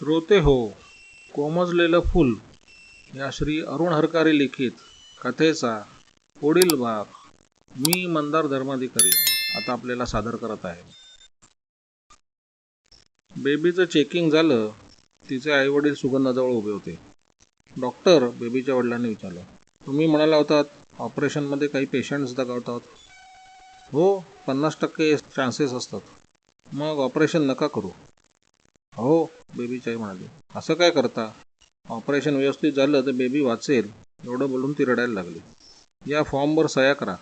श्रोते हो कोमजलेलं फूल या श्री अरुण हरकारे लिखित कथेचा पुढील भाग मी मंदार धर्माधिकारी आता आपल्याला सादर करत आहे. बेबीचं चेकिंग झालं तिचे आईवडील सुगंधाजवळ उभे होते. डॉक्टर बेबीच्या वडिलांनी विचारलं तुम्ही म्हणाला होतात ऑपरेशनमध्ये काही पेशंट्स दगावतात हो पन्नास टक्के चान्सेस असतात. मग ऑपरेशन नका करू. हो बेबीची आई म्हणाली असं काय करता? ऑपरेशन व्यवस्थित झालं तर बेबी वाचेल. एवढं बोलून ती रडायला लागली. या फॉर्मवर सह्या करा.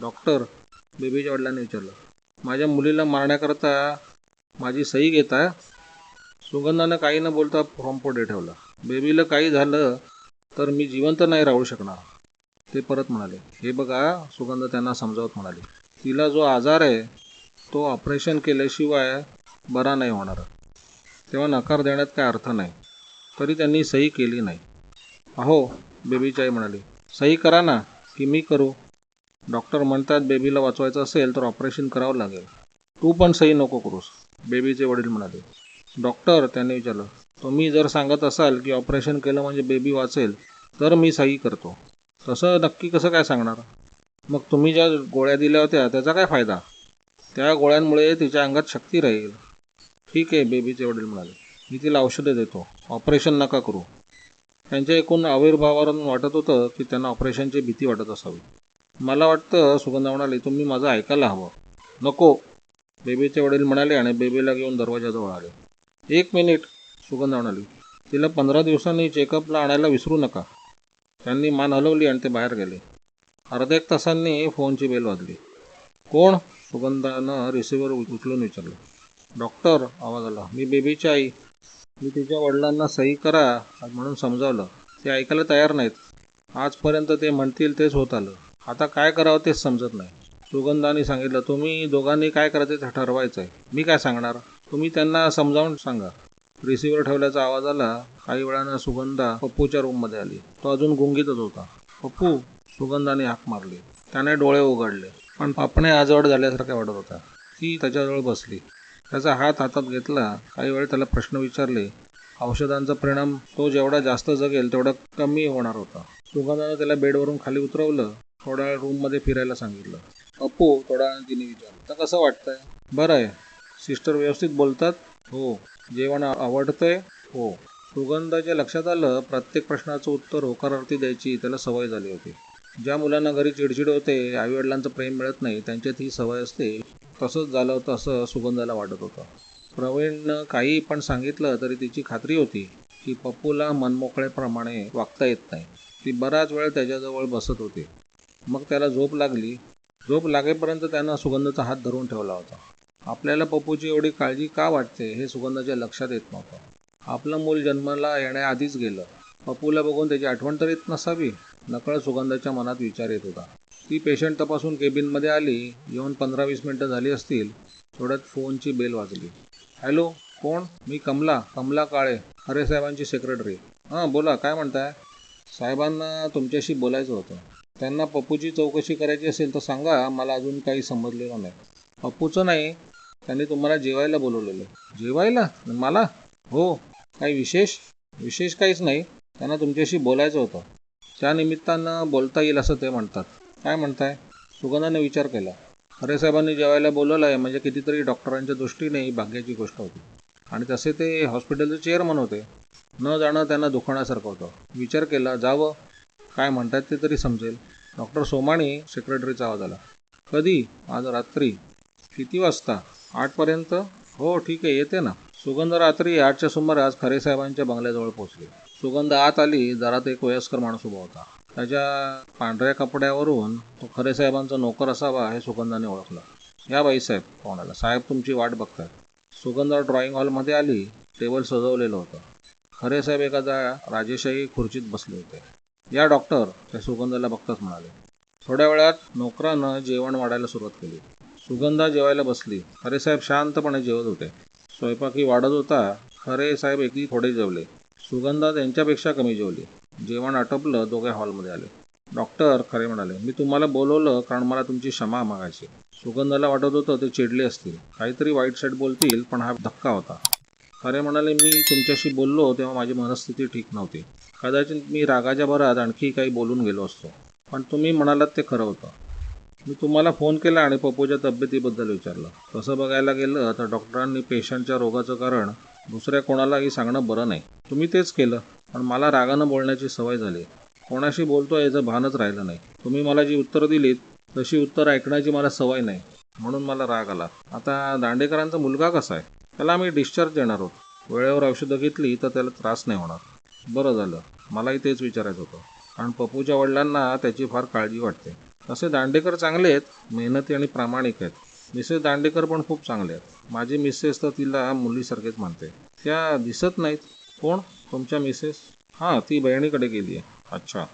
डॉक्टर बेबीच्या वडिलांनी विचारलं. माझ्या मुलीला मारण्याकरता माझी सही घेता? सुगंधानं काही न बोलता फॉर्म पुढे ठेवला. बेबीला काही झालं तर मी जिवंत नाही राहू शकणार. ते परत म्हणाले हे बघा सुगंध त्यांना समजावत म्हणाले तिला जो आजार आहे तो ऑपरेशन केल्याशिवाय बरा नाही होणार. तेव्हा नकार देण्यात काय अर्थ नाही. तरी त्यांनी सही केली नाही. अहो बेबीची आई म्हणाली सही करा ना की मी करू. डॉक्टर म्हणतात बेबीला वाचवायचं असेल तर ऑपरेशन करावं लागेल. तू पण सही नको करूस. बेबीचे वडील म्हणाले डॉक्टर त्यांनी विचारलं तुम्ही जर सांगत असाल की ऑपरेशन केलं म्हणजे बेबी वाचेल तर मी सही करतो. तसं नक्की कसं काय सांगणार? मग तुम्ही ज्या गोळ्या दिल्या होत्या त्याचा काय फायदा? त्या गोळ्यांमुळे तिच्या अंगात शक्ती राहील. ठीक आहे बेबीचे वडील म्हणाले. मी तिला औषधं देतो. ऑपरेशन नका करू. त्यांच्या एकूण आविर्भावावरून वाटत होतं की त्यांना ऑपरेशनची भीती वाटत असावी. मला वाटतं सुगंधा म्हणाली तुम्ही माझं ऐकायला हवं. नको. बेबीचे वडील म्हणाले आणि बेबीला घेऊन दरवाजाजवळ आले. एक मिनिट सुगंधा म्हणाली. तिला पंधरा दिवसांनी चेकअपला आणायला विसरू नका. त्यांनी मान हलवली आणि ते बाहेर गेले. अर्ध्या एक तासांनी फोनची बेल वाजली. कोण? सुगंधानं रिसिव्हर उचलून विचारलं. डॉक्टर आवाज आला. मी बेबीची आई. मी तिच्या वडिलांना सही करा म्हणून समजावलं. ते ऐकायला तयार नाहीत. आजपर्यंत ते म्हणतील तेच होत आलं. आता काय करावं तेच समजत नाही. सुगंधाने सांगितलं तुम्ही दोघांनी काय करायचं ते ठरवायचं आहे मी काय सांगणार? तुम्ही त्यांना समजावून सांगा. रिसिव्हर ठेवल्याचा आवाज आला. काही वेळानं सुगंधा पप्पूच्या रूममध्ये आली. तो अजून गुंगीतच होता. पप्पू सुगंधाने हाक मारली. त्याने डोळे उघडले. पण पापणे आजवड झाल्यासारखं वाटत होता. ती त्याच्याजवळ बसली. त्याचा हात हातात घेतला. काही वेळ त्याला प्रश्न विचारले. औषधांचा परिणाम तो जेवढा जास्त जगेल तेवढा कमी होणार होता. सुगंधानं त्याला बेडवरून खाली उतरवलं. थोड्या वेळ रूममध्ये फिरायला सांगितलं. अप्पो थोडा वेळानं तिने विचारलं. तर कसं वाटतंय? बरं आहे. सिस्टर व्यवस्थित बोलतात? हो. जेवण आवडतंय? हो. सुगंधाच्या लक्षात आलं प्रत्येक प्रश्नाचं उत्तर होकारार्थी द्यायची त्याला सवय झाली होती. ज्या मुलांना घरी चिडचिड होते आईवडिलांचं प्रेम मिळत नाही त्यांच्यात ही सवय असते. तसंच झालं होतं असं सुगंधाला वाटत होतं. प्रवीणनं काही पण सांगितलं तरी तिची खात्री होती की पप्पूला मनमोकळेप्रमाणे वागता येत नाही. ती बराच वेळ त्याच्याजवळ बसत होती. मग त्याला झोप लागली. झोप लागेपर्यंत त्यानं सुगंधाचा हात धरून ठेवला होता. आपल्याला पप्पूची एवढी काळजी का वाटते हे सुगंधाच्या लक्षात येत नव्हतं. आपलं मूल जन्माला येण्याआधीच गेलं. पप्पूला बघून त्याची आठवण तर येत नसावी नकळत सुगंधाच्या मनात विचार येत होता. ती पेशंट तपासून केबिनमध्ये आली येऊन पंधरा वीस मिनटं झाली असतील थोड्यात फोनची बेल वाजली. हॅलो कोण? मी कमला कमला काळे खरे साहेबांची सेक्रेटरी हां बोला काय म्हणताय? साहेबांना तुमच्याशी बोलायचं होतं. त्यांना पप्पूची चौकशी करायची असेल तर सांगा मला अजून काही समजलेलं नाही. पप्पूचं नाही त्यांनी तुम्हाला जेवायला बोलवलेलं. जेवायला? मला? हो काही विशेष? विशेष काहीच नाही त्यांना तुमच्याशी बोलायचं होतं. त्यानिमित्तानं बोलता येईल असं ते म्हणतात. काय म्हणताय? सुगंधाने विचार केला. खरे साहेबांनी जेवायला बोलवलं आहे म्हणजे कितीतरी डॉक्टरांच्या दृष्टीने ही भाग्याची गोष्ट होती. आणि तसे ते हॉस्पिटलचे चेअरमन होते. न जाणं त्यांना दुखण्यासारखं होतं. विचार केला जावं. काय म्हणतात ते तरी समजेल. डॉक्टर सोमाणी सेक्रेटरीचा आवाज आला. कधी? आज रात्री. किती वाजता? आठपर्यंत हो ठीक आहे येते ना. सुगंध रात्री आठच्या सुमारास खरे साहेबांच्या बंगल्याजवळ पोहोचले. सुगंध आत आली दारात एक वयस्कर माणूस उभा होता. त्याच्या पांढऱ्या कपड्यावरून तो खरे साहेबांचा नोकर असावा हे सुगंधाने ओळखलं. या बाईसाहेब पाहुण्याला साहेब तुमची वाट बघतात. सुगंधा ड्रॉइंग हॉलमध्ये आली टेबल सजवलेलं होतं. खरे साहेब एखादा राजेशाही खुर्चीत बसले होते. या डॉक्टर त्या सुगंधाला बघताच म्हणाले थोड्या वेळात नोकरानं जेवण वाढायला सुरुवात केली. सुगंधा जेवायला बसली. खरे साहेब शांतपणे जेवत होते. स्वयंपाकी वाढत होता. खरे साहेब एकही थोडे जेवले. सुगंधा त्यांच्यापेक्षा कमी जेवली. जेवण आटोपलं दोघे हॉलमध्ये आले. डॉक्टर खरे म्हणाले मी तुम्हाला बोलवलं कारण मला तुमची क्षमा मागायची सुगंधाला वाटत होतं ते चिडले असतील. काहीतरी वाईट साईड बोलतील पण हा धक्का होता. खरे म्हणाले मी तुमच्याशी बोललो तेव्हा माझी मनस्थिती ठीक नव्हती. कदाचित मी रागाच्या भरात आणखी काही बोलून गेलो असतो. पण तुम्ही म्हणालात ते खरं होतं. मी तुम्हाला फोन केला आणि पप्पूच्या तब्येतीबद्दल विचारलं. तसं बघायला गेलं तर डॉक्टरांनी पेशंटच्या रोगाचं कारण दुसऱ्या कोणालाही सांगणं बरं नाही. तुम्ही तेच केलं. पण मला रागानं बोलण्याची सवय झाली. कोणाशी बोलतो याचं भानच राहिलं नाही. तुम्ही मला जी उत्तरं दिलीत तशी उत्तर ऐकण्याची मला सवय नाही. म्हणून मला राग आला. आता दांडेकरांचा मुलगा कसा आहे? त्याला आम्ही डिस्चार्ज देणार आहोत. वेळेवर औषधं घेतली तर त्याला त्रास नाही होणार. बरं झालं. मलाही तेच विचारायचं होतं. कारण पप्पूच्या वडिलांना त्याची फार काळजी वाटते. तसे दांडेकर चांगले आहेत मेहनती आणि प्रामाणिक आहेत. मिसेस दांडेकर पण खूप चांगले आहेत. माझी मिसेस तर तिला मुलीसारखेच मानते. त्या दिसत नाहीत. कोण? तुमच्या मिसेस? हां ती बहिणीकडे गेली आहे. अच्छा.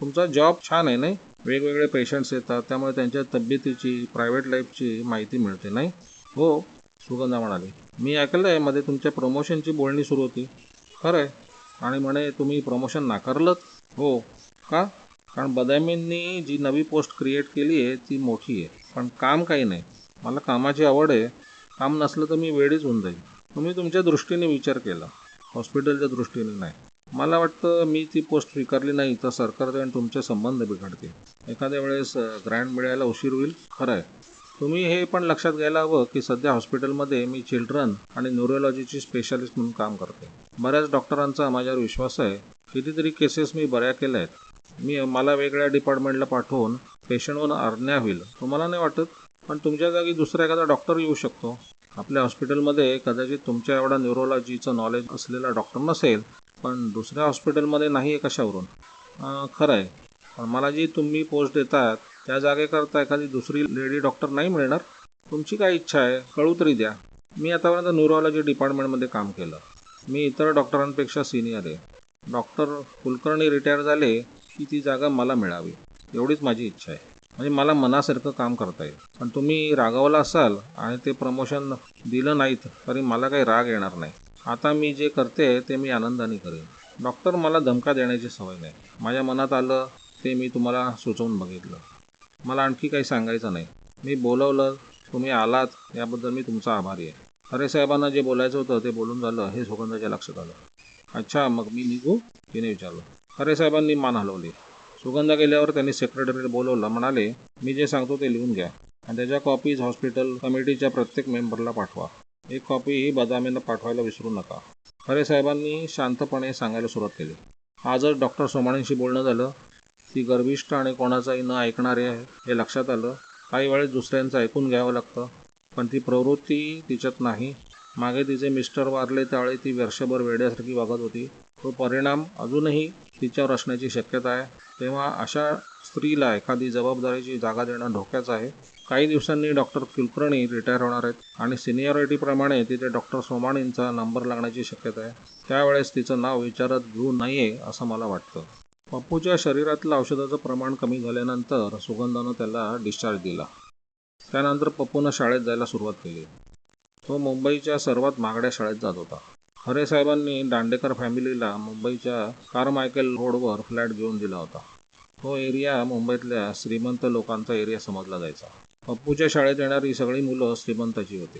तुमचा जॉब छान आहे नाही? वेगवेगळे पेशंट्स येतात त्यामुळे त्यांच्या तब्येतीची प्रायव्हेट लाईफची माहिती मिळते नाही? हो सुगंधा म्हणाली. मी ऐकलं आहे मध्ये तुमच्या प्रमोशनची बोलणी सुरू होती. खरं आहे आणि म्हणे तुम्ही प्रमोशन नाकारलं हो. का? कारण बदामींनी जी नवी पोस्ट क्रिएट केली आहे ती मोठी आहे. पण काम काही नाही. मला कामाची आवड आहे. काम नसलं तर मी वेळीच होऊन जाईल तुम्ही तुमच्या दृष्टीने विचार केला. हॉस्पिटलच्या दृष्टीने नाही. मला वाटतं मी ती पोस्ट स्वीकारली नाही तर सरकारचे आणि तुमचे संबंध बिघडतील. एखाद्या वेळेस ग्रँड मिळायला उशीर होईल खरं आहे. तुम्ही हे पण लक्षात घ्यायला हवं की सध्या हॉस्पिटलमध्ये मी चिल्ड्रन आणि न्यूरोलॉजीची स्पेशालिस्ट म्हणून काम करते. बऱ्याच डॉक्टरांचा माझ्यावर विश्वास आहे. कितीतरी केसेस मी बऱ्या केल्या आहेत. मी मला वेगळ्या डिपार्टमेंटला पाठवून पेशंटवर अर्ण्या होईल. तुम्हाला नाही वाटत? पण तुमच्या जागी दुसरा एखादा डॉक्टर येऊ शकतो. आपल्या हॉस्पिटलमध्ये कदाचित तुमच्या एवढा न्यूरोलॉजीचं नॉलेज असलेला डॉक्टर नसेल पण दुसऱ्या हॉस्पिटलमध्ये नाही आहे कशावरून? खरं आहे पण मला जी तुम्ही पोस्ट देतात त्या जागेकरता एखादी दुसरी लेडी डॉक्टर नाही मिळणार? तुमची काय इच्छा आहे? कळू तरी द्या. मी आतापर्यंत न्यूरोलॉजी डिपार्टमेंटमध्ये काम केलं. मी इतर डॉक्टरांपेक्षा सिनियर आहे. डॉक्टर कुलकर्णी रिटायर झाले की ती जागा मला मिळावी. एवढीच माझी इच्छा आहे. म्हणजे मला मनासारखं काम करता येईल. पण तुम्ही रागावला असाल आणि ते प्रमोशन दिलं नाहीत तरी मला काही राग येणार नाही. आता मी जे करते ते मी आनंदाने करेन. डॉक्टर मला धमका देण्याची सवय नाही. माझ्या मनात आलं ते मी तुम्हाला सुचवून बघितलं. मला आणखी काही सांगायचं नाही. मी बोलवलं तुम्ही आलात याबद्दल मी तुमचा आभारी आहे. अरे साहेबांना जे बोलायचं होतं ते बोलून झालं हे सुगंधाच्या लक्षात आलं. अच्छा मग मी निघू तिने विचारलं. अरे साहेबांनी मान हलवली. सुगंधा गेल्यावर त्यांनी सेक्रेटरीला बोलवलं म्हणाले मी जे सांगतो ते लिहून घ्या आणि त्याच्या कॉपीज हॉस्पिटल कमिटीच्या प्रत्येक मेंबरला पाठवा. एक कॉपी ही पाठवायला विसरू नका. खरे साहेबांनी शांतपणे सांगायला सुरुवात केली. आजच डॉक्टर सोमाणींशी बोलणं झालं. ती गर्विष्ठ आणि कोणाचाही न ऐकणारे आहे हे लक्षात आलं. काही वेळेस दुसऱ्यांचं ऐकून घ्यावं लागतं पण ती प्रवृत्ती तिच्यात नाही. मागे तिचे मिस्टर वारले त्यावेळी ती वर्षभर वेड्यासारखी वागत होती. तो परिणाम अजूनही तिच्यावर असण्याची शक्यता आहे. तेव्हा अशा स्त्रीला एखादी जबाबदारीची जागा देणं धोक्याचं आहे. काही दिवसांनी डॉक्टर कुलकर्णी रिटायर होणार आहेत आणि सिनियॉरिटीप्रमाणे तिथे डॉक्टर सोमाणींचा नंबर लागण्याची शक्यता आहे. त्यावेळेस तिचं नाव विचारत घेऊ नये असं मला वाटतं. पप्पूच्या शरीरातलं औषधाचं प्रमाण कमी झाल्यानंतर सुगंधानं त्याला डिस्चार्ज दिला. त्यानंतर पप्पूनं शाळेत जायला सुरुवात केली. तो मुंबईच्या सर्वात महागड्या शाळेत जात होता. खरे साहेबांनी दांडेकर फॅमिलीला मुंबईच्या कारमायकेल रोडवर फ्लॅट घेऊन दिला होता. तो एरिया मुंबईतल्या श्रीमंत लोकांचा एरिया समजला जायचा. पप्पूच्या शाळेत येणारी सगळी मुलं श्रीमंताची होती.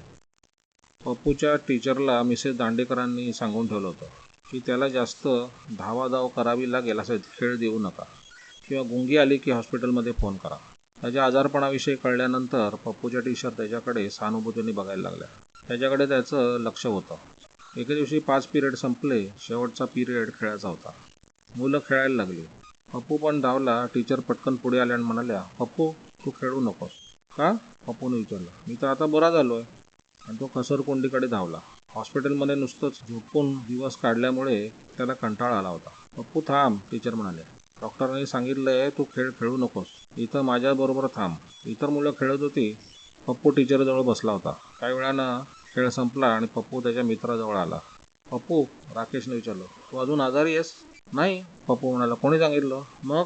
पप्पूच्या टीचरला मिसेस दांडेकरांनी सांगून ठेवलं होतं की त्याला जास्त धावाधाव करावी लागेल असे खेळ देऊ नका किंवा गुंगी आली की हॉस्पिटलमध्ये फोन करा. त्याच्या आजारपणाविषयी कळल्यानंतर पप्पूच्या टीचर त्याच्याकडे सहानुभूतीने बघायला लागल्या. त्याच्याकडे त्याचं लक्ष होतं. एके दिवशी पाच पिरियड संपले. शेवटचा पिरियड खेळायचा होता. मुलं खेळायला लागली. पप्पू पण धावला. टीचर पटकन पुढे आल्या आणि म्हणाल्या पप्पू तू खेळू नकोस. का? पप्पूने विचारलं. मी तर आता बरा झालो आहे आणि तो कसरकुंडीकडे धावला. हॉस्पिटलमध्ये नुसतंच झोपून दिवस काढल्यामुळे त्याला कंटाळा आला होता. पप्पू थांब टीचर म्हणाले डॉक्टरांनी सांगितलंय तू खेळ खेळू नकोस. इथं माझ्याबरोबर थांब. इतर मुलं खेळत होती. पप्पू टीचरजवळ बसला होता. काही वेळानं खेळ संपला आणि पप्पू त्याच्या मित्राजवळ आला. पप्पू राकेशने विचारलं तू अजून आजारी आहेस? नाही पप्पू म्हणाला कोणी सांगितलं? मग?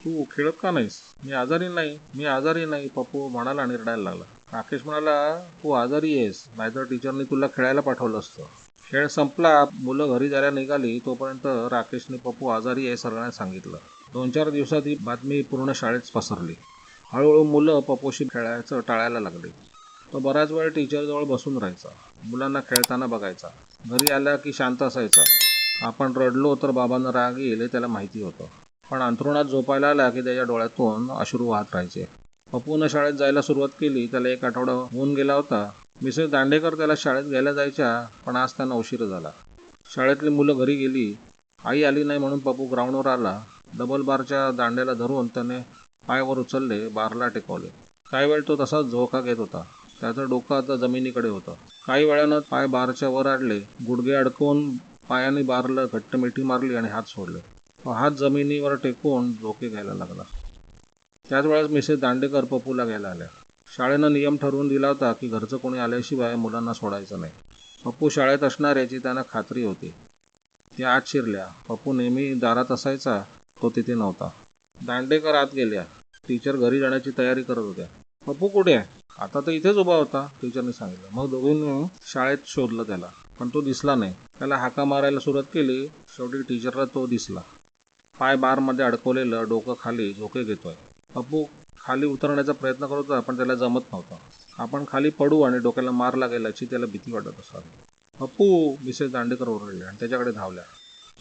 तू खेळत का नाहीस? मी आजारी नाही मी आजारी नाही पप्पू म्हणाला आणि रडायला लागला. राकेश म्हणाला तू आजारी आहेस नाहीतर टीचरने तुला खेळायला पाठवलं असतं. खेळ संपला मुलं घरी जायला निघाली तोपर्यंत राकेशने पप्पू आजारी आहे सगळ्यांना सांगितलं. दोन चार दिवसात ही बातमी पूर्ण शाळेत पसरली. हळूहळू मुलं पप्पूशी खेळायचं टाळायला लागली. तो बराच वेळ टीचरजवळ बसून राहायचा. मुलांना खेळताना बघायचा. घरी आला की शांत असायचा. आपण रडलो तर बाबांना राग येईल हे त्याला माहिती होतं. पण अंथरुणात झोपायला आला की त्याच्या डोळ्यातून अश्रू वाहत राहायचे. पप्पूनं शाळेत जायला सुरुवात केली. त्याला एक आठवडा होऊन गेला होता. मिसेस दांडेकर त्याला शाळेत घ्यायला जायच्या पण आज त्यांना उशीर झाला. शाळेतली मुलं घरी गेली. आई आली नाही म्हणून पप्पू ग्राउंडवर आला. डबल बारच्या दांड्याला धरून त्याने पायावर उचलले बारला टेकवले. काही वेळ तो तसाच झोका घेत होता. त्याचं डोकं आता जमिनीकडे होतं. काही वेळानं पाय बारच्या वर आडले गुडघे अडकवून पायाने बारलं घट्ट मिठी मारली आणि हात सोडले. हात जमिनीवर टेकवून झोके घ्यायला लागला. त्याच वेळेस मिसेस दांडेकर पप्पूला घ्यायला आल्या. शाळेनं नियम ठरवून दिला होता की घरचं कोणी आल्याशिवाय मुलांना सोडायचं नाही. पप्पू शाळेत असणार याची त्यांना खात्री होती. त्या आत शिरल्या. पप्पू नेहमी दारात असायचा तो तिथे नव्हता. दांडेकर आत गेल्या. टीचर घरी जाण्याची तयारी करत होत्या. पप्पू कुठे आहे? आता तर इथेच उभा होता टीचरने सांगितलं. मग दोघींनी शाळेत शोधलं त्याला. पण तो दिसला नाही. त्याला हाका मारायला सुरुवात केली. शेवटी टीचरला तो दिसला. पाय बारमध्ये अडकवलेलं डोकं खाली झोके घेतोय. अप्पू खाली उतरण्याचा प्रयत्न करत होता पण त्याला जमत नव्हतं. आपण खाली पडू आणि डोक्याला मार लागेल याची त्याला भीती वाटत असावी. अप्पू मिसेस दांडेकर ओरडले आणि त्याच्याकडे धावल्या.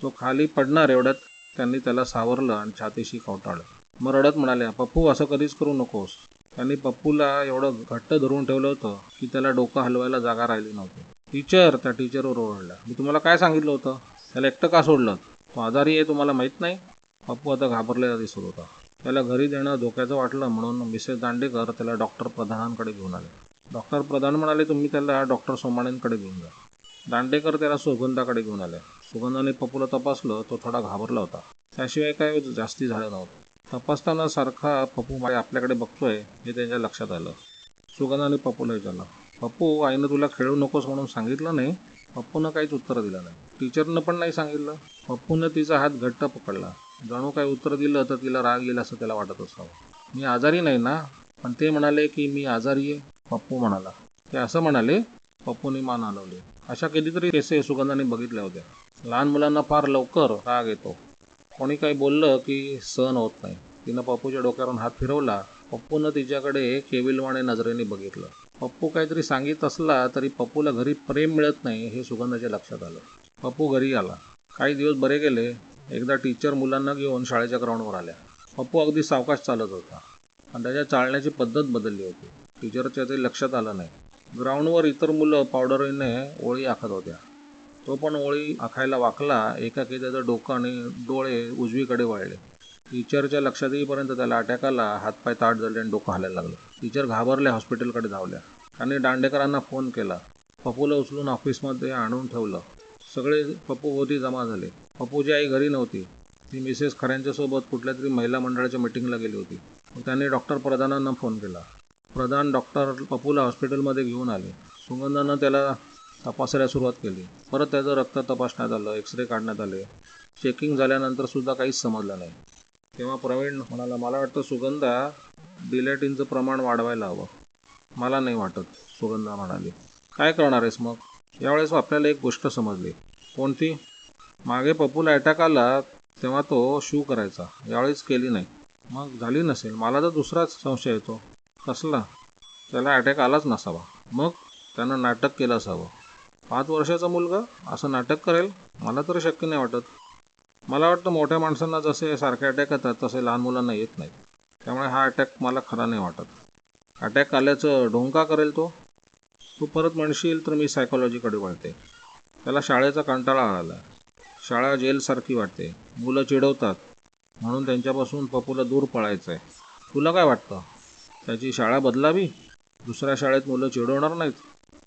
तो खाली पडणार एवढ्यात त्यांनी त्याला सावरलं आणि छातीशी कवटाळलं मग रडत म्हणाल्या पप्पू असं कधीच करू नकोस. त्यांनी पप्पूला एवढं घट्ट धरून ठेवलं होतं की त्याला डोकं हलवायला जागा राहिली नव्हती. टीचर त्या टीचरवर ओरडला. मी तुम्हाला काय सांगितलं होतं? त्याला एकटं का सोडलं? तो आजारी आहे तुम्हाला माहीत नाही? पप्पू आता घाबरलेला दिसत होता. त्याला घरी देणं धोक्याचं वाटलं म्हणून मिसेस दांडेकर त्याला डॉक्टर प्रधानांकडे घेऊन आले. डॉक्टर प्रधान म्हणाले तुम्ही त्याला डॉक्टर सोमाणेंकडे घेऊन जा. दांडेकर त्याला सुगंधाकडे घेऊन आले. सुगंधाने पप्पूला तपासलं तो थोडा घाबरला होता. त्याशिवाय काय जास्ती झालं नव्हतं. तपासताना सारखा पप्पू माय आपल्याकडे बघतोय हे त्यांच्या लक्षात आलं. सुगंधाने पप्पूला विचारलं पप्पू आईनं तुला खेळू नकोस म्हणून सांगितलं नाही? पप्पूनं काहीच उत्तर दिलं नाही. टीचरनं पण नाही सांगितलं. पप्पूनं तिचा हात घट्ट पकडला. जणू काही उत्तर दिलं तर तिला राग येईल असं त्याला वाटत असावं. मी आजारी नाही ना? पण ते म्हणाले की मी आजारी आहे पप्पू म्हणाला. ते असं म्हणाले पप्पूने मान हलवले. अशा कितीतरी केसेस सुगंधाने बघितल्या होत्या. लहान मुलांना फार लवकर राग येतो. कोणी काही बोललं की सहन होत नाही. तिनं पप्पूच्या डोक्यावरून हात फिरवला. पप्पूनं तिच्याकडे केविलवाणे नजरेने बघितलं. पप्पू काहीतरी सांगित असला तरी पप्पूला घरी प्रेम मिळत नाही हे सुगंधाच्या लक्षात आलं. पप्पू घरी आला. काही दिवस बरे गेले. एकदा टीचर मुलांना घेऊन शाळेच्या ग्राउंडवर आल्या. पप्पू अगदी सावकाश चालत होता. आणि त्याच्या चालण्याची पद्धत बदलली होती. टीचरच्या ते लक्षात आलं नाही. ग्राउंडवर इतर मुलं पावडरीने ओळी आखत होत्या. तो पण ओळी आखायला वाकला. एकाकी त्याचं डोकं आणि डोळे उजवीकडे वळले. टीचरच्या लक्षात येईपर्यंत त्याला अटॅक आला. हातपाय ताट झाले आणि डोकं हालायला लागलं. टीचर घाबरल्या हॉस्पिटलकडे धावल्या. त्यांनी दांडेकरांना फोन केला. पप्पूला उचलून ऑफिसमध्ये आणून ठेवलं. सगळे पप्पू होती जमा झाले. पप्पूची आई घरी नव्हती. ती मिसेस खऱ्यांच्यासोबत कुठल्या तरी महिला मंडळाच्या मिटिंगला गेली होती. त्यांनी डॉक्टर प्रधानांना फोन केला. प्रधान डॉक्टर पप्पूला हॉस्पिटलमध्ये घेऊन आले. सुगंधानं त्याला तपासायला सुरुवात केली. परत त्याचं रक्त तपासण्यात आलं एक्सरे काढण्यात आले. चेकिंग झाल्यानंतर सुद्धा काहीच समजलं नाही. तेव्हा प्रवीण म्हणाला मला वाटतं सुगंधा डिलेटिनचं प्रमाण वाढवायला हवं. मला नाही वाटत सुगंधा म्हणाली. काय करणार आहेस मग? यावेळेस आपल्याला एक गोष्ट समजली. कोणती? मागे पप्पूला अटॅक आला तेव्हा तो शू करायचा. यावेळेस केली नाही. मग झाली नसेल. मला तर दुसराच संशय येतो. कसला? त्याला अटॅक आलाच नसावा. मग? त्यानं नाटक केलं असावं पाच वर्षाचा मुलगा? असं नाटक करेल? मला तर शक्य नाही वाटत. मला वाटतं मोठ्या माणसांना जसे सारखे अटॅक येतात तसे लहान मुलांना येत नाहीत. त्यामुळे हा अटॅक मला खरा नाही वाटत. अटॅक आल्याचं ढोंका करेल तो? तू परत म्हणशील तर मी सायकोलॉजीकडे वळते. त्याला शाळेचा कंटाळा आला. शाळा जेलसारखी वाटते. मुलं चिडवतात. म्हणून त्यांच्यापासून पप्पूला दूर पळायचं आहे तुला काय वाटतं? त्याची शाळा बदलावी? दुसऱ्या शाळेत मुलं चिडवणार नाहीत?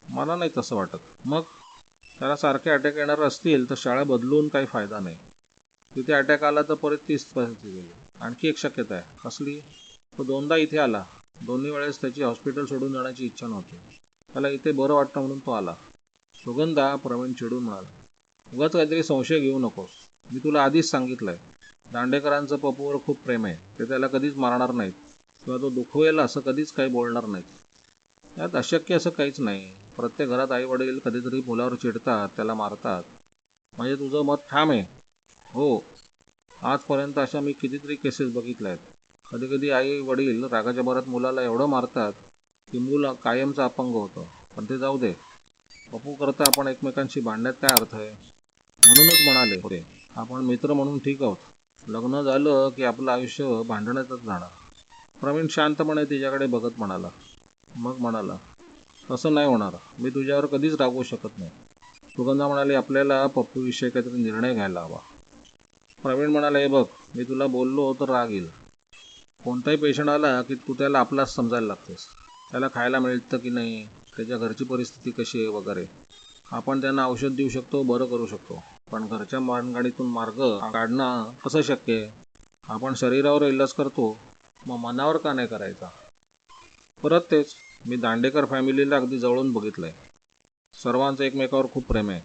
मला नाही तसं वाटत. मग त्याला सारखे अटॅक येणार असतील तर शाळा बदलून काही फायदा नाही. तिथे अटॅक आला तर परत तीच परिस्थिती गेली. आणखी एक शक्यता आहे. कसली? तो दोनदा इथे आला. दोन्ही वेळेस त्याची हॉस्पिटल सोडून जाण्याची इच्छा नव्हती. त्याला इथे बरं वाटतं म्हणून तो आला. सुगंधा प्रवीण चिडून म्हणाला उगाच काहीतरी संशय घेऊ नकोस. मी तुला आधीच सांगितलंय. दांडेकरांचं पप्पूवर खूप प्रेम आहे. ते त्याला कधीच मारणार नाहीत. किंवा तो दुखवेल असं कधीच काही बोलणार नाहीत. यात अशक्य असं काहीच नाही. प्रत्येक घरात आई वडील कधीतरी मुलावर चिडतात त्याला मारतात. म्हणजे तुझं मत ठाम आहे. हो. आजपर्यंत अशा मी कितीतरी केसेस बघितल्या आहेत. कधी कधी आई वडील रागाच्या भरात मुलाला एवढं मारतात की मूल कायमचं अपंग होतं. पण ते जाऊ दे. पप्पू करता आपण एकमेकांशी भांडण्यात काय अर्थ आहे? म्हणूनच म्हणाले. होते आपण मित्र म्हणून ठीक आहोत. लग्न झालं की आपलं आयुष्य भांडण्यातच जाणार. प्रवीण शांतपणे तिच्याकडे बघत म्हणाला. मग म्हणाला तसं नाही होणार. मी तुझ्यावर कधीच रागवू शकत नाही. सुगंधा म्हणाली आपल्याला पप्पूविषयी काहीतरी निर्णय घ्यायला हवा. प्रवीण म्हणाला हे बघ मी तुला बोललो तर राग येईल. कोणताही पेशंट आला की तू त्याला आपलाच समजायला लागतेस. त्याला खायला मिळतं की नाही त्याच्या घरची परिस्थिती कशी आहे वगैरे. आपण त्यांना औषध देऊ शकतो बरं करू शकतो. पण घरच्या मानगाडीतून मार्ग काढणं कसं शक्य आहे? आपण शरीरावर इलाज करतो मग मनावर का नाही करायचा? परत तेच. मी दांडेकर फॅमिलीला अगदी जवळून बघितलंय. सर्वांचं एकमेकावर खूप प्रेम आहे.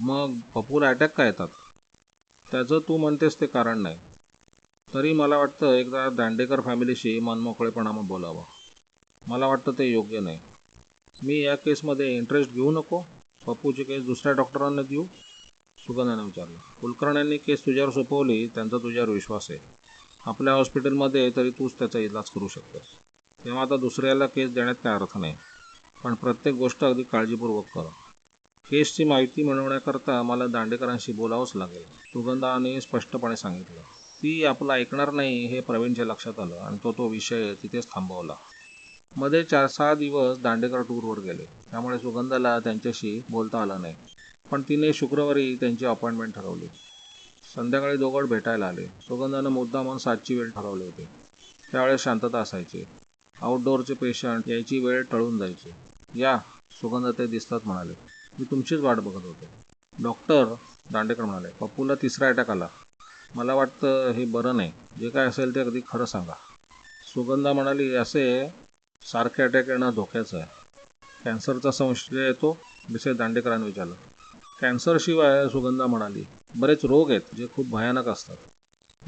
मग पप्पूला अटॅक का येतात? त्याचं तू म्हणतेस ते कारण नाही. तरी मला वाटतं एकदा दांडेकर फॅमिलीशी मनमोकळेपणानं बोलावं. मला वाटतं ते योग्य नाही. मी या केसमध्ये इंटरेस्ट घेऊ नको. पप्पूची केस दुसऱ्या डॉक्टरांना देऊ. सुगंधाने विचारलं. कुलकर्ण्यांनी केस तुझ्यावर सोपवली त्यांचा तुझ्यावर विश्वास आहे. आपल्या हॉस्पिटलमध्ये तरी तूच त्याचा इलाज करू शकतोस. तेव्हा आता दुसऱ्याला केस देण्यात काय अर्थ नाही. पण प्रत्येक गोष्ट अगदी काळजीपूर्वक कर. केसची माहिती मिळवण्याकरता मला दांडेकरांशी बोलावंच लागेल. सुगंधाने स्पष्टपणे सांगितलं. ती आपलं ऐकणार नाही हे प्रवीणच्या लक्षात आलं आणि तो तो विषय तिथेच थांबवला. मध्ये चार सहा दिवस दांडेकर टूरवर गेले. त्यामुळे सुगंधाला त्यांच्याशी बोलता आलं नाही. पण तिने शुक्रवारी त्यांची अपॉइंटमेंट ठरवली. संध्याकाळी दोघं भेटायला आले. सुगंधानं मुद्दामून सातची वेळ ठरवली होती. त्यावेळेस शांतता असायची. आउटडोअरचे पेशंट यायची वेळ टळून जायची. या सुगंध ते दिसतात म्हणाले. मी तुमचीच वाट बघत होते. डॉक्टर दांडेकर म्हणाले पप्पूला तिसरा अटॅक आला. मला वाटतं हे बरं नाही. जे काय असेल ते अगदी खरं सांगा. सुगंधा म्हणाली असे सारखे अटॅक येणं धोक्याचं आहे. कॅन्सरचा संशय येतो मिसेस दांडेकरांनी विचारलं. कॅन्सरशिवाय सुगंधा म्हणाली बरेच रोग आहेत जे खूप भयानक असतात.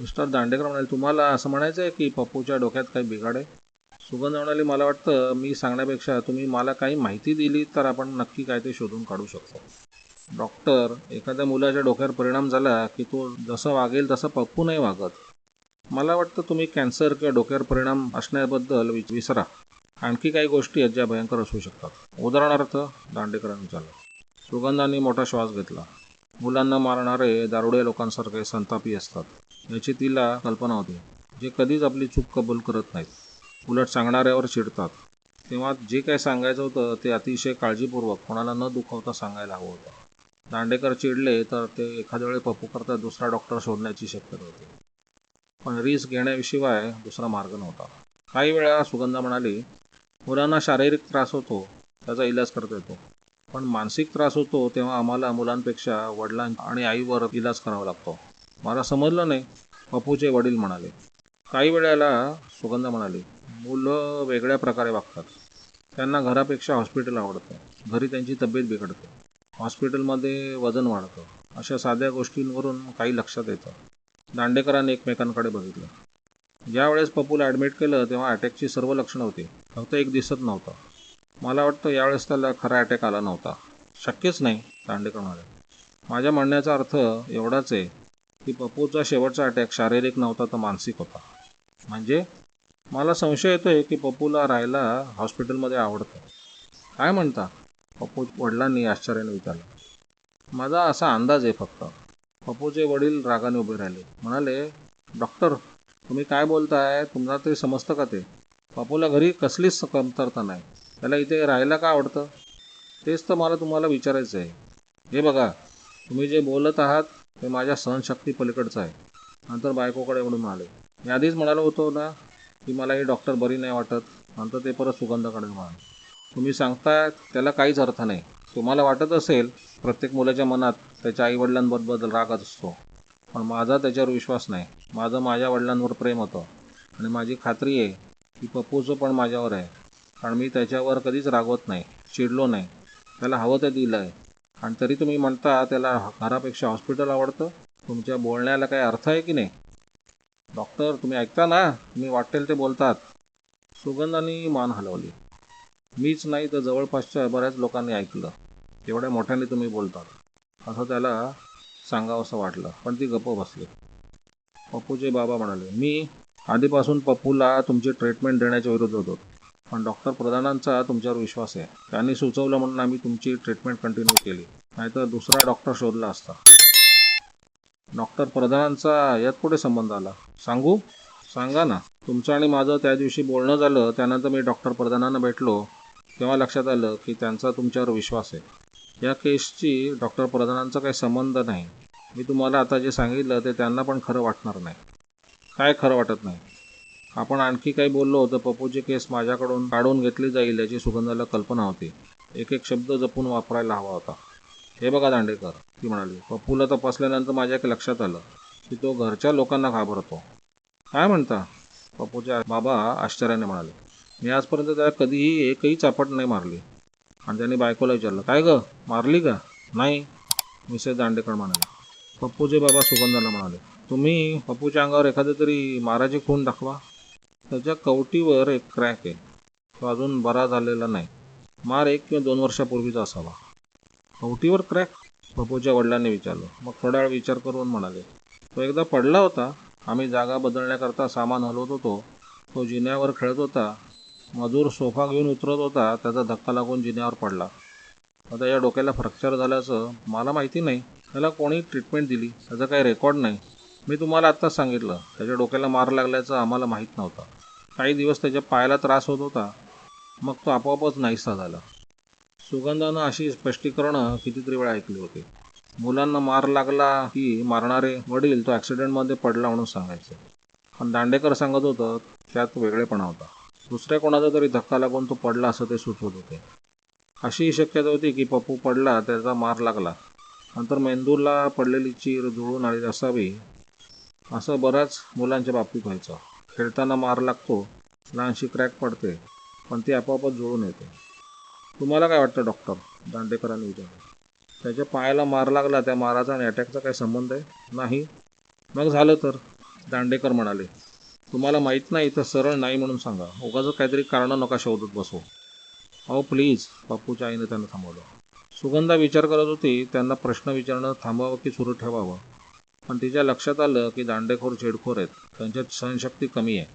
मिस्टर दांडेकर म्हणाले तुम्हाला असं म्हणायचं आहे की पप्पूच्या डोक्यात काही बिघाड आहे? सुगंधा मला वाटतं मी सांगण्यापेक्षा तुम्ही मला काही माहिती दिली तर आपण नक्की काय ते शोधून काढू शकतो. डॉक्टर एखाद्या मुलाच्या डोक्यावर परिणाम झाला की तो जसं वागेल तसं पप्पू नाही वागत. मला वाटतं तुम्ही कॅन्सर किंवा डोक्यावर परिणाम असण्याबद्दल विच- विसरा. आणखी काही गोष्टी आहेत ज्या भयंकर असू शकतात. उदाहरणार्थ दांडेकरांनी झालं सुगंधाने मोठा श्वास घेतला. मुलांना मारणारे दारुडे लोकांसारखे संतापी असतात. याची तिला कल्पना होती जे कधीच आपली चूक कबूल करत नाहीत. उलट सांगणाऱ्यावर चिडतात. तेव्हा जे काही सांगायचं होतं ते अतिशय काळजीपूर्वक कोणाला न दुखवता सांगायला हवं होतं. दांडेकर चिडले तर ते एखाद्या वेळी पप्पू करता दुसरा डॉक्टर शोधण्याची शक्यता होती. पण रिस्क घेण्याशिवाय दुसरा मार्ग नव्हता. काही वेळा सुगंधा म्हणाली मुलांना शारीरिक त्रास होतो त्याचा इलाज करता येतो. पण मानसिक त्रास होतो तेव्हा आम्हाला मुलांपेक्षा वडिलां आणि आईवर इलाज करावा लागतो. मला समजलं नाही पप्पूचे वडील म्हणाले. काही वेळेला सुगंधा म्हणाली मुलं वेगळ्या प्रकारे वागतात त्यांना घरापेक्षा हॉस्पिटल आवडतं. घरी त्यांची तब्येत बिघडते. हॉस्पिटलमध्ये वजन वाढतं. अशा साध्या गोष्टींवरून काही लक्षात येतं. दांडेकरांनी एकमेकांकडे बघितलं. ज्यावेळेस पप्पूला ॲडमिट केलं तेव्हा अटॅकची सर्व लक्षणं होती. फक्त एक दिसत नव्हतं. मला वाटतं यावेळेस त्याला खरा अटॅक आला नव्हता. शक्यच नाही दांडेकर म्हणाले. माझ्या म्हणण्याचा अर्थ एवढाच आहे की पप्पूचा शेवटचा अटॅक शारीरिक नव्हता तर मानसिक होता. म्हणजे? मला संशय येतो आहे की पप्पूला राहायला हॉस्पिटलमध्ये आवडतं. काय म्हणता? पप्पू वडिलांनी आश्चर्याने विचारलं. माझा असा अंदाज आहे फक्त. पप्पूचे वडील रागाने उभे राहिले. म्हणाले डॉक्टर तुम्ही काय बोलताय? तुम्हाला ते समजतं का ते? पप्पूला घरी कसलीच कमतरता नाही. त्याला इथे राहायला का आवडतं? तेच तर मला तुम्हाला विचारायचं आहे. हे बघा तुम्ही जे बोलत आहात ते माझ्या सहनशक्ती पलीकडचं आहे. नंतर बायकोकडे म्हणून आले मी आधीच म्हणालो होतो ना की मला ही डॉक्टर बरी नाही वाटत. नंतर ते परत सुगंधाकडे म्हणाले तुम्ही सांगता त्याला काहीच अर्थ नाही. तुम्हाला वाटत असेल प्रत्येक मुलाच्या मनात त्याच्या आईवडिलांबद्दल रागच असतो. पण माझा त्याच्यावर विश्वास नाही. माझं माझ्या वडिलांवर प्रेम होतं. आणि माझी खात्री आहे की पप्पूचं पण माझ्यावर आहे. कारण मी त्याच्यावर कधीच रागवत नाही चिडलो नाही. त्याला हवं ते दिलं आहे आणि तरी तुम्ही म्हणता त्याला घरापेक्षा हॉस्पिटल आवडतं? तुमच्या बोलण्याला काही अर्थ आहे की नाही? डॉक्टर तुम्ही ऐकता ना? तुम्ही वाटेल ते बोलतात. सुगंधाने मान हलवली. मीच नाही तर जवळपासच्या बऱ्याच लोकांनी ऐकलं. एवढ्या मोठ्याने तुम्ही बोलतात. असं त्याला सांगावं असं वाटलं पण ती गप्प बसली. पप्पूचे बाबा म्हणाले मी आधीपासून पप्पूला तुमची ट्रीटमेंट देण्याच्या विरोध होतो. पण डॉक्टर प्रधानांचा तुमच्यावर विश्वास आहे. त्यांनी सुचवलं म्हणून आम्ही तुमची ट्रीटमेंट कंटिन्यू केली. नाहीतर दुसरा डॉक्टर शोधला असता. डॉक्टर प्रधानांचा यात कुठे संबंध आला? सांगू? सांगा ना. तुमचं आणि माझं त्या दिवशी बोलणं झालं त्यानंतर मी डॉक्टर प्रधानांना भेटलो तेव्हा लक्षात आलं की त्यांचा तुमच्यावर विश्वास आहे. या केसची डॉक्टर प्रधानांचा काही संबंध नाही. मी तुम्हाला आता जे सांगितलं ते त्यांना पण खरं वाटणार नाही. काय खरं वाटत नाही? आपण आणखी काही बोललो तर पप्पूची केस माझ्याकडून काढून घेतली जाईल याची सुगंधाला कल्पना होती. एक एक शब्द जपून वापरायला हवा होता. हे बघा दांडेकर ती म्हणाली पप्पूला तपासल्यानंतर माझ्या एक लक्षात आलं की तो घरच्या लोकांना घाबरतो. काय म्हणता? पप्पूच्या बाबा आश्चर्याने म्हणाले मी आजपर्यंत त्याला कधीही एकही चापट नाही मारली. आणि त्याने बायकोला विचारलं काय ग मारली का? नाही मिसेस दांडेकर म्हणाले. पप्पूचे बाबा सुगंधाला म्हणाले तुम्ही पप्पूच्या अंगावर एखादं तरी माराची खून दाखवा. त्याच्या कवटीवर एक क्रॅक आहे. तो अजून बरा झालेला नाही. मार एक किंवा दोन वर्षापूर्वीचा असावा. कवटीवर क्रॅक पप्पूच्या वडिलांनी विचारलं. मग थोडा वेळ विचार करून म्हणाले तो एकदा पडला होता. आम्ही जागा बदलण्याकरता सामान हलवत होतो. तो जिन्यावर खेळत होता. मजूर सोफा घेऊन उतरत होता. त्याचा धक्का लागून जिन्यावर पडला. आता या डोक्याला फ्रॅक्चर झाल्याचं मला माहिती नाही. त्याला कोणी ट्रीटमेंट दिली? त्याचा काही रेकॉर्ड नाही. मी तुम्हाला आत्ताच सांगितलं. त्याच्या डोक्याला मार लागल्याचं आम्हाला माहीत नव्हतं. काही दिवस त्याच्या पायाला त्रास होत होता. मग तो आपोआपच नाहीसा झाला. सुगंधानं अशी स्पष्टीकरणं कितीतरी वेळा ऐकली होती. मुलांना मार लागला की मारणारे वडील तो ॲक्सिडेंटमध्ये पडला म्हणून सांगायचे. पण दांडेकर सांगत होतं त्यात वेगळेपणा होता. दुसऱ्या कोणाचा तरी धक्का लागून तो पडला असं ते सुचवत होते. अशी शक्यता होती की पप्पू पडला त्याचा मार लागला. नंतर मेंदूला पडलेली चीर जुळून आलेली असावी असं बऱ्याच मुलांच्या बाबतीत व्हायचं. खेळताना मार लागतो लहानशी क्रॅक पडते पण ती आपोआपच जुळून येते. तुम्हाला काय वाटतं डॉक्टर दांडेकरांनी विचारलं. त्याच्या पायाला मार लागला त्या माराचा आणि अटॅकचा काही संबंध आहे? नाही. मग झालं तर? दांडेकर म्हणाले तुम्हाला माहीत नाही तर सरळ नाही म्हणून सांगा. उगाच काहीतरी कारणं नका शोधत बसो. अहो प्लीज पप्पूच्या आईने त्यांना थांबवलं. सुगंधा विचार करत होती त्यांना प्रश्न विचारणं थांबावं की सुरू ठेवावं? पण तिच्या लक्षात आलं की दांडेखोर चेडखोर आहेत. त्यांच्यात सहनशक्ती कमी आहे.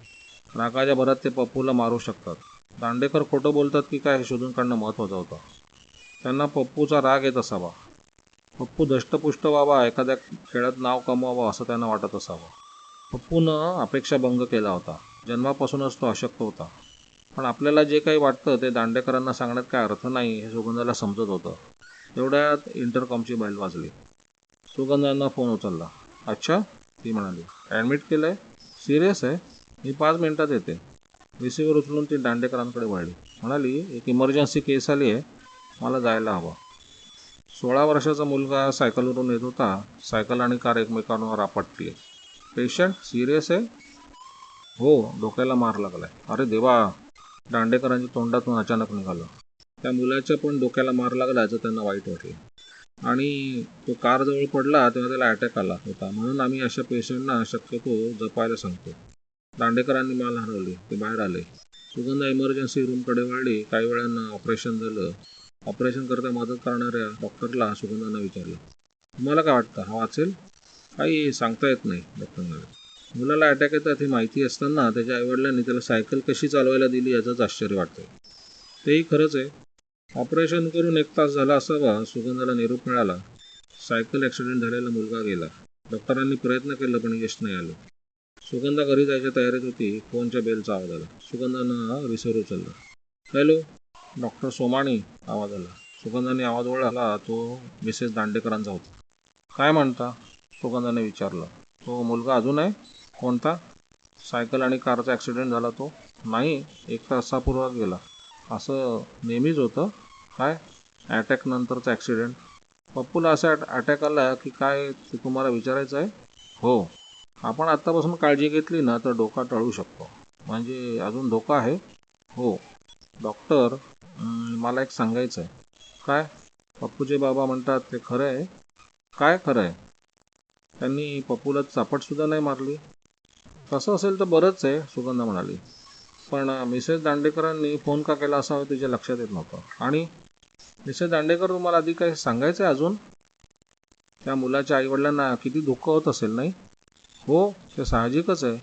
रागाच्या भरात ते पप्पूला मारू शकतात. दांडेकर खोटं बोलतात की काय हे शोधून काढणं महत्त्वाचं होतं. त्यांना पप्पूचा राग येत असावा. पप्पू दष्टपुष्ट व्हावा एखाद्या खेळात नाव कमवावं असं त्यांना वाटत असावं. पप्पूनं अपेक्षाभंग केला होता. जन्मापासूनच तो अशक्त होता. पण आपल्याला जे काही वाटतं ते दांडेकरांना सांगण्यात काय अर्थ नाही हे सुगंधाला समजत होतं. तेवढ्यात इंटरकॉमची बैल वाजली. सुगंधांना फोन उचलला. अच्छा ती म्हणाली. ॲडमिट केलं आहे सिरियस आहे? मी पाच मिनिटात येते. रिसिव्हर उचलून ती दांडेकरांकडे वळली म्हणाली एक इमर्जन्सी केस आली आहे. मला जायला हवं. सोळा वर्षाचा मुलगा सायकलवरून येत होता. सायकल आणि कार एकमेकांवर आपटली. आहे पेशंट सिरियस आहे? हो डोक्याला मार लागलाय. अरे देवा. दांडेकरांच्या तोंडातून अचानक निघालं. त्या मुलाच्या पण डोक्याला मार लागला याचं त्यांना वाईट वाटलं. आणि तो कार जवळ पडला तेव्हा त्याला अटॅक आला होता. म्हणून आम्ही अशा पेशंटना शक्यतो जपायला सांगतो. दांडेकरांनी माल हरवली ते बाहेर आले. सुगंधा इमर्जन्सी रूमकडे वळली काही वेळानं ऑपरेशन झालं. ऑपरेशन करता मदत करणाऱ्या डॉक्टरला सुगंधानं विचारलं तुम्हाला काय वाटतं? हा वाचेल काही सांगता येत नाही डॉक्टर मुलाला अटॅक येतात हे माहिती असताना त्याच्या आईवडिलांनी त्याला सायकल कशी चालवायला दिली याचंच आश्चर्य वाटतंय. तेही खरंच आहे. ऑपरेशन करून एक तास झाला असावा. सुगंधाला निरोप मिळाला. सायकल ॲक्सिडेंट झालेला मुलगा गेला. डॉक्टरांनी प्रयत्न केला पण यश नाही आलं. सुगंधा घरी जायच्या तयारीत होती. फोनच्या बेलचा आवाज आला. सुगंधानं रिसर उचलला. हॅलो? डॉक्टर सोमाणी आवाज आला. सुगंधाने आवाज ओळखला. तो मिसेस दांडेकरांचा होता. काय म्हणता? सुगंधाने विचारलं. तो मुलगा अजून आहे? कोणता? सायकल आणि कारचा ॲक्सिडेंट झाला तो? नाही एक तासापूर्वात गेला. असं नेहमीच होतं? काय? अटॅक नंतरचा ॲक्सिडेंट? पप्पूला असा अटॅक आला की काय ते तुम्हाला विचारायचं आहे? हो. आपण आत्तापासून काळजी घेतली ना तर धोका टळू शकतो. म्हणजे अजून धोका आहे. हो. डॉक्टर मला एक सांगायचं आहे काय? पप्पूचे बाबा म्हणतात ते खरं आहे. काय खरं आहे? त्यांनी पप्पूला चापटसुद्धा नाही मारली. तसं असेल तर बरंच आहे सुगंधा म्हणाली. पण मिसेस दांडेकरांनी फोन का केला असावा तिच्या लक्षात येत नव्हतं. आणि मिसेस दांडेकर तुम्हाला आधी काही सांगायचं आहे अजून? त्या मुलाच्या आईवडिलांना किती दुःख होत असेल नाही? हो ते साहजिकच आहे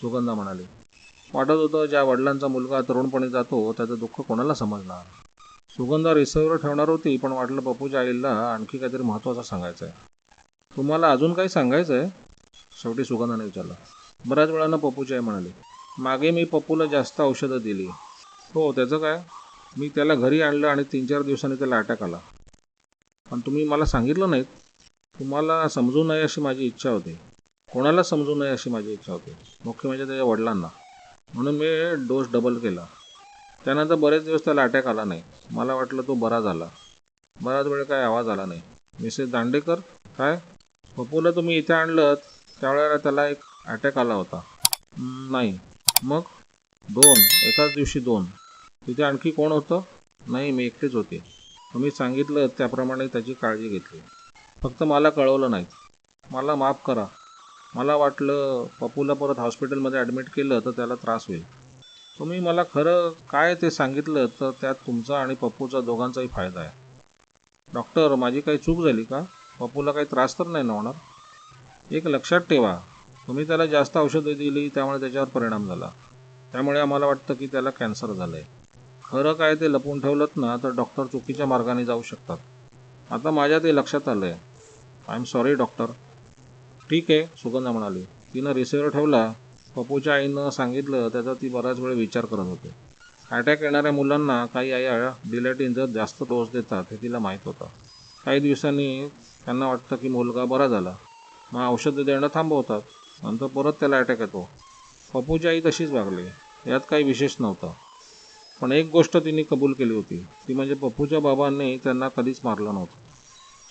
सुगंधा म्हणाली. वाटत होतं ज्या वडिलांचा मुलगा तरुणपणे जातो त्याचं दुःख कोणाला समजणार? सुगंधा रिसवर ठेवणार होती पण वाटलं पप्पूच्या आईला आणखी काहीतरी महत्त्वाचं सांगायचं आहे तुम्हाला अजून काही सांगायचं आहे शेवटी सुगंधाने विचारलं. बऱ्याच वेळानं पप्पूची आई म्हणाली मागे मी पप्पूला जास्त औषधं दिली. हो त्याचं काय? मी त्याला घरी आणलं आणि तीन चार दिवसांनी त्याला अटॅक आला. पण तुम्ही मला सांगितलं नाहीत. तुम्हाला समजू नये अशी माझी इच्छा होती. कोणाला समजू नये अशी माझी इच्छा होती. मुख्य म्हणजे त्याच्या वडिलांना. म्हणून मी डोस डबल केला. त्यानंतर बरेच दिवस त्याला अटॅक आला नाही. मला वाटलं तो बरा झाला. बराच वेळ काय आवाज आला नाही. मिसेस दांडेकर काय? पप्पूला तुम्ही इथे आणलं त्यावेळेला त्याला एक अटॅक आला होता. नाही. मग? दोन. एकाच दिवशी दोन. तिथे आणखी कोण होतं? नाही मी एकटेच होते. तुम्ही सांगितलं त्याप्रमाणे त्याची काळजी घेतली. फक्त मला कळवलं नाही मला माफ करा. मला वाटलं पप्पूला परत हॉस्पिटलमध्ये ॲडमिट केलं तर त्याला त्रास होईल. तुम्ही मला खरं काय ते सांगितलं तर त्यात तुमचा आणि पप्पूचा दोघांचाही फायदा आहे. डॉक्टर माझी काही चूक झाली का? पप्पूला काही त्रास तर नाही ना होणार? एक लक्षात ठेवा तुम्ही त्याला जास्त औषधं दिली त्यामुळे त्याच्यावर परिणाम झाला. त्यामुळे आम्हाला वाटतं की त्याला कॅन्सर झालं आहे खरं काय ते लपून ठेवलं ना तर डॉक्टर चुकीच्या मार्गाने जाऊ शकतात. आता माझ्या ते लक्षात आलं आहे आय एम सॉरी डॉक्टर ठीक आहे सुगंधा म्हणाली. तिनं रिसिव्हर ठेवला. पप्पूच्या आईनं सांगितलं त्याचा ती बराच वेळ विचार करत होते. अटॅक येणाऱ्या मुलांना काही आया डिलेटिनचा जास्त डोस देतात हे तिला माहीत होतं. काही दिवसांनी त्यांना वाटतं की मुलगा बरा झाला. मग औषधं देणं थांबवतात. नंतर परत त्याला अटॅक येतो. पप्पूची आई तशीच वागली. यात काही विशेष नव्हतं. पण एक गोष्ट तिने कबूल केली होती. ती म्हणजे पप्पूच्या बाबांनी त्यांना कधीच मारलं नव्हतं.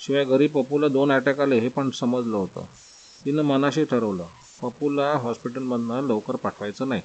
शिवाय घरी पप्पूला दोन अटॅक आले हे पण समजलं होतं. तिनं मनाशी ठरवलं. पप्पूला हॉस्पिटलमधनं लवकर पाठवायचं नाही.